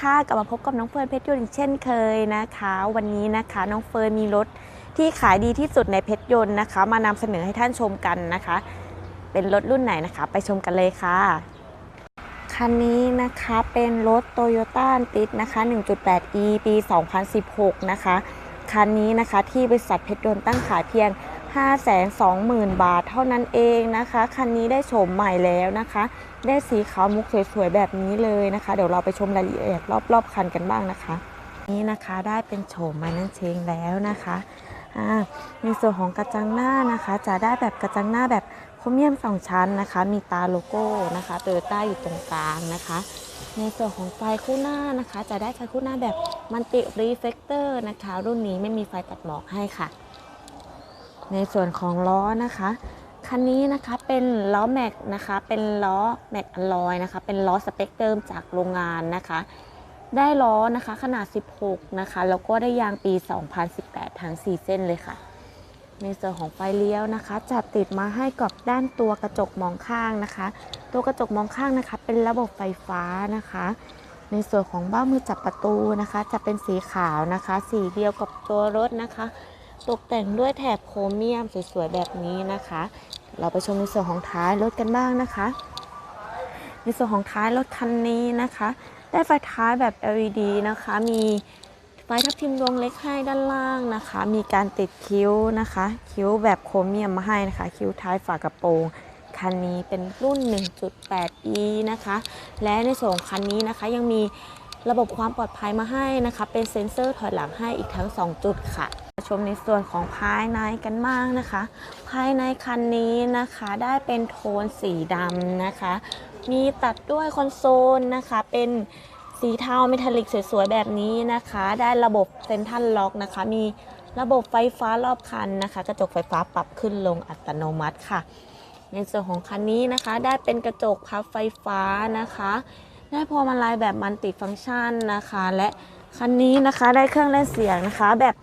ค่ะกลับมาพบกับน้องเฟิร์นเพชรยนต์อีกเช่นเคยนะคะ วันนี้นะคะน้องเฟิร์นมีรถที่ขายดีที่สุดในเพชรยนต์นะคะ มานำเสนอให้ท่านชมกันนะคะ เป็นรถรุ่นไหนนะคะ ไปชมกันเลยค่ะ คันนี้นะคะเป็นรถ Toyota a n t i s นะคะ 1.8e ปี 2016 นะคะ คันนี้นะคะที่บริษัทเพชรยนต์ตั้งขายเพียง 520,000 บาทเท่านั้นเองนะคะ คันนี้ได้โฉมใหม่แล้วนะคะ ได้สีขาวมุกสวยๆแบบนี้เลยนะคะ เดี๋ยวเราไปชมรายละเอียดรอบๆคันกันบ้างนะคะ นี่นะคะได้เป็นโฉมใหม่นั่นเองแล้วนะคะในส่วนของกระจังหน้านะคะ จะได้แบบกระจังหน้าแบบโครเมียมสองชั้นนะคะ มีตาโลโก้นะคะโตโยต้าอยู่ตรงกลางนะคะ ในส่วนของไฟคู่หน้านะคะ จะได้ไฟคู่หน้าแบบมัลติรีเฟกเตอร์นะคะ รุ่นนี้ไม่มีไฟตัดหมอกให้ค่ะ ในส่วนของล้อนะคะ คันนี้นะคะเป็นล้อแม็กนะคะ เป็นล้อแม็กอลลอยนะคะ เป็นล้อสเปคเดิมจากโรงงานนะคะ ได้ล้อนะคะขนาด 16 นะคะ แล้วก็ได้ยางปี 2018 ทั้ง 4 เส้นเลยค่ะ ในส่วนของไฟเลี้ยวนะคะจะติดมาให้กับด้านตัวกระจกมองข้างนะคะ ตัวกระจกมองข้างนะคะ เป็นระบบไฟฟ้านะคะในส่วนของเบ้ามือจับประตูนะคะ จะเป็นสีขาวนะคะ สีเดียวกับตัวรถนะคะ ตกแต่งด้วยแถบโครเมียมสวยๆแบบนี้นะคะ เราไปชมในส่วนของท้ายรถกันบ้างนะคะ ในส่วนของท้ายรถคันนี้นะคะ ได้ไฟท้ายแบบ LED นะคะ มีไฟทับทิมดวงเล็กให้ด้านล่างนะคะ มีการติดคิ้วนะคะ คิ้วแบบโครเมียมมาให้นะคะ คิ้วท้ายฝากระโปรงคันนี้เป็นรุ่น 1.8e นะคะ และในส่วนของคันนี้นะคะยังมีระบบความปลอดภัยมาให้นะคะ เป็นเซ็นเซอร์ถอยหลังให้อีกทั้ง 2 จุดค่ะ ชมในส่วนของภายในกันบ้างนะคะ ภายในคันนี้นะคะได้เป็นโทนสีดำนะคะ มีตัดด้วยคอนโซลนะคะ เป็นสีเทาเมทัลลิกสวยๆแบบนี้นะคะ ได้ระบบเซนทัลล็อกนะคะ มีระบบไฟฟ้ารอบคันนะคะ กระจกไฟฟ้าปรับขึ้นลงอัตโนมัติค่ะ ในส่วนของคันนี้นะคะ ได้เป็นกระจกพับไฟฟ้านะคะ ได้พวงมาลัยแบบมันติฟังก์ชันนะคะ และคันนี้นะคะได้เครื่องเล่นเสียงนะคะ แบบ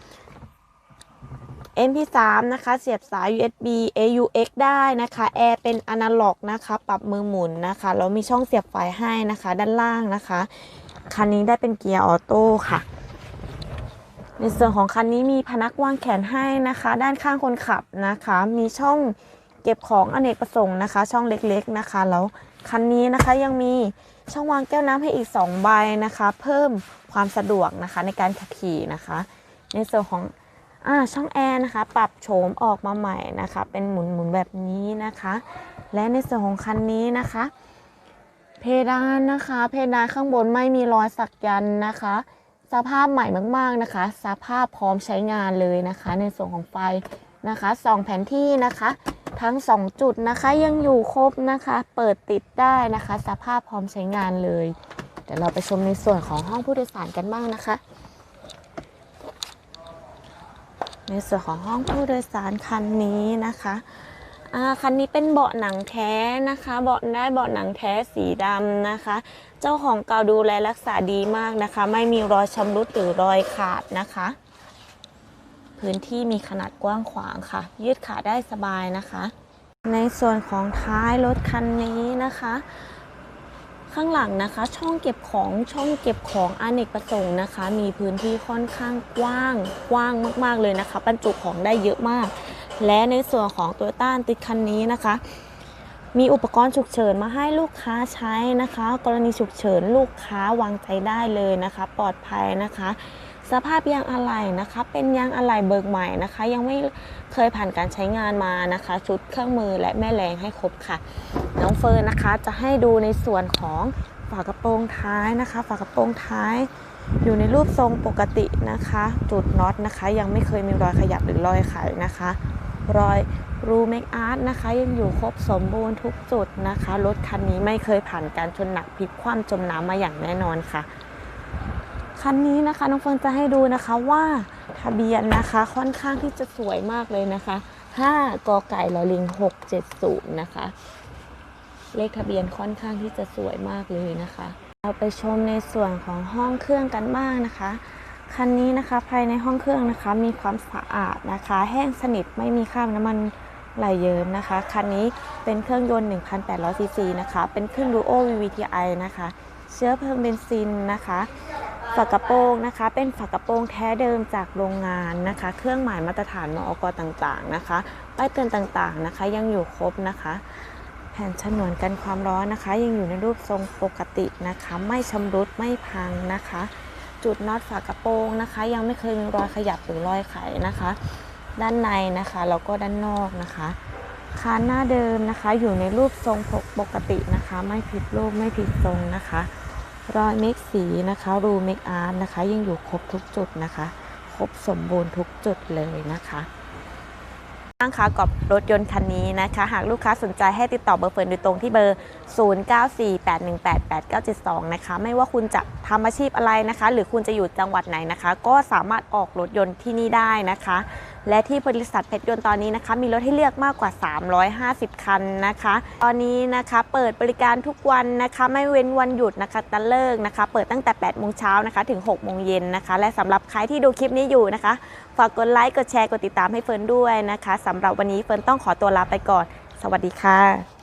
MP3 นะคะเสียบสาย USB AUX ได้นะคะแอร์เป็นอนาล็อกนะคะ ปรับมือหมุนนะคะแล้วมีช่องเสียบไฟให้นะคะ ด้านล่างนะคะ คันนี้ได้เป็นเกียร์ออโต้ค่ะ ในส่วนของคันนี้มีพนักวางแขนให้นะคะ ด้านข้างคนขับนะคะ มีช่องเก็บของอเนกประสงค์นะคะ ช่องเล็กๆนะคะ แล้วคันนี้นะคะยังมีช่องวางแก้วน้ำให้อีก 2 ใบนะคะ เพิ่มความสะดวกนะคะในการขับขี่นะคะ ในส่วนของ อ่าช่องแอร์นะคะปรับโฉมออกมาใหม่นะคะ เป็นหมุนหมุนๆแบบนี้นะคะ และในส่วนของคันนี้นะคะ เพดานนะคะ เพดานข้างบนไม่มีรอยสักยันนะคะ สภาพใหม่มากๆนะคะ สภาพพร้อมใช้งานเลยนะคะ ในส่วนของไฟนะคะสองแผนที่นะคะ ทั้ง 2 จุดนะคะยังอยู่ครบนะคะ เปิดติดได้นะคะ สภาพพร้อมใช้งานเลยเดี๋ยวเราไปชมในส่วนของห้องผู้โดยสารกันบ้างนะคะ ในส่วนของห้องผู้โดยสารคันนี้นะคะคันนี้เป็นเบาะหนังแท้นะคะ เบาะได้เบาะหนังแท้สีดำนะคะ เจ้าของเก่าดูแลรักษาดีมากนะคะ ไม่มีรอยชำรุดหรือรอยขาดนะคะ พื้นที่มีขนาดกว้างขวางค่ะ ยืดขาได้สบายนะคะ ในส่วนของท้ายรถคันนี้นะคะ ข้างหลังนะคะ ช่องเก็บของช่องเก็บของอเนกประสงค์นะคะ มีพื้นที่ค่อนข้างกว้างกว้างมาก ๆเลยนะคะบรรจุของได้เยอะมาก และในส่วนของตัวต้านติดคันนี้นะคะมีอุปกรณ์ฉุกเฉินมาให้ลูกค้าใช้นะคะ กรณีฉุกเฉินลูกค้าวางใจได้เลยนะคะ ปลอดภัยนะคะ สภาพยางอะไหล่นะคะ เป็นยางอะไหล่เบิกใหม่นะคะ ยังไม่เคยผ่านการใช้งานมานะคะ ชุดเครื่องมือและแม่แรงให้ครบค่ะ น้องเฟิร์นนะคะจะให้ดูในส่วนของฝากระโปรงท้ายนะคะ ฝากระโปรงท้าย อยู่ในรูปทรงปกตินะคะ จุดน็อตนะคะ ยังไม่เคยมีรอยขยับหรือรอยไขนะคะ รอยรูเมคอาร์ตนะคะ ยังอยู่ครบสมบูรณ์ทุกจุดนะคะรถคันนี้ไม่เคยผ่านการชนหนักพลิกคว่ำจมน้ำมาอย่างแน่นอนค่ะ คันนี้นะคะน้องเฟิร์นจะให้ดูนะคะว่าทะเบียนนะคะค่อนข้างที่จะสวยมากเลยนะคะ 5กไก่ลอลิง 670 นะคะ เลขทะเบียนค่อนข้างที่จะสวยมากเลยนะคะ เราไปชมในส่วนของห้องเครื่องกันบ้างนะคะ คันนี้นะคะภายในห้องเครื่องนะคะมีความสะอาดนะคะ แห้งสนิทไม่มีคราบน้ำมันไหลเยิ้มนะคะ คันนี้เป็นเครื่องยนต์1,800ซีซีนะคะ เป็นเครื่อง Duo VVTi นะคะ เชื้อเพลิงเบนซินนะคะ ฝากระโปรงนะคะ เป็นฝากระโปรงแท้เดิมจากโรงงานนะคะ เครื่องหมายมาตรฐานมอกต่างๆนะคะป้ายเตือนต่างๆนะคะ ยังอยู่ครบนะคะ แผ่นฉนวนกันความร้อนนะคะ ยังอยู่ในรูปทรงปกตินะคะ ไม่ชำรุดไม่พังนะคะ จุดน็อตฝากระโปรงนะคะ ยังไม่เคยมีรอยขยับหรือรอยไขนะคะ ด้านในนะคะแล้วก็ด้านนอกนะคะคานหน้าเดิมนะคะ อยู่ในรูปทรงปกตินะคะ ไม่ผิดรูปไม่ผิดทรงนะคะ รอยเมคสีนะคะรูเมคอาร์ตนะคะยังอยู่ครบทุกจุดนะคะ ครบสมบูรณ์ทุกจุดเลยนะคะข้างคะกับรถยนต์คันนี้นะคะ หากลูกค้าสนใจให้ติดต่อเบอร์เฟิร์นโดยตรงที่เบอร์ 0948188972 นะคะ ไม่ว่าคุณจะทำอาชีพอะไรนะคะ หรือคุณจะอยู่จังหวัดไหนนะคะ ก็สามารถออกรถยนต์ที่นี่ได้นะคะ และที่บริษัทเพชรยนต์ตอนนี้นะคะ มีรถให้เลือกมากกว่า 350 คันนะคะ ตอนนี้นะคะเปิดบริการทุกวันนะคะ ไม่เว้นวันหยุดนะคะตะเลิกนะคะ เปิดตั้งแต่ 8 โมงเช้านะคะ ถึง 6 โมงเย็นนะคะ และสำหรับใครที่ดูคลิปนี้อยู่นะคะ ฝากกดไลค์ กดแชร์ กดติดตามให้เฟิร์นด้วยนะคะสำหรับวันนี้เฟิร์นต้องขอตัวลาไปก่อน สวัสดีค่ะ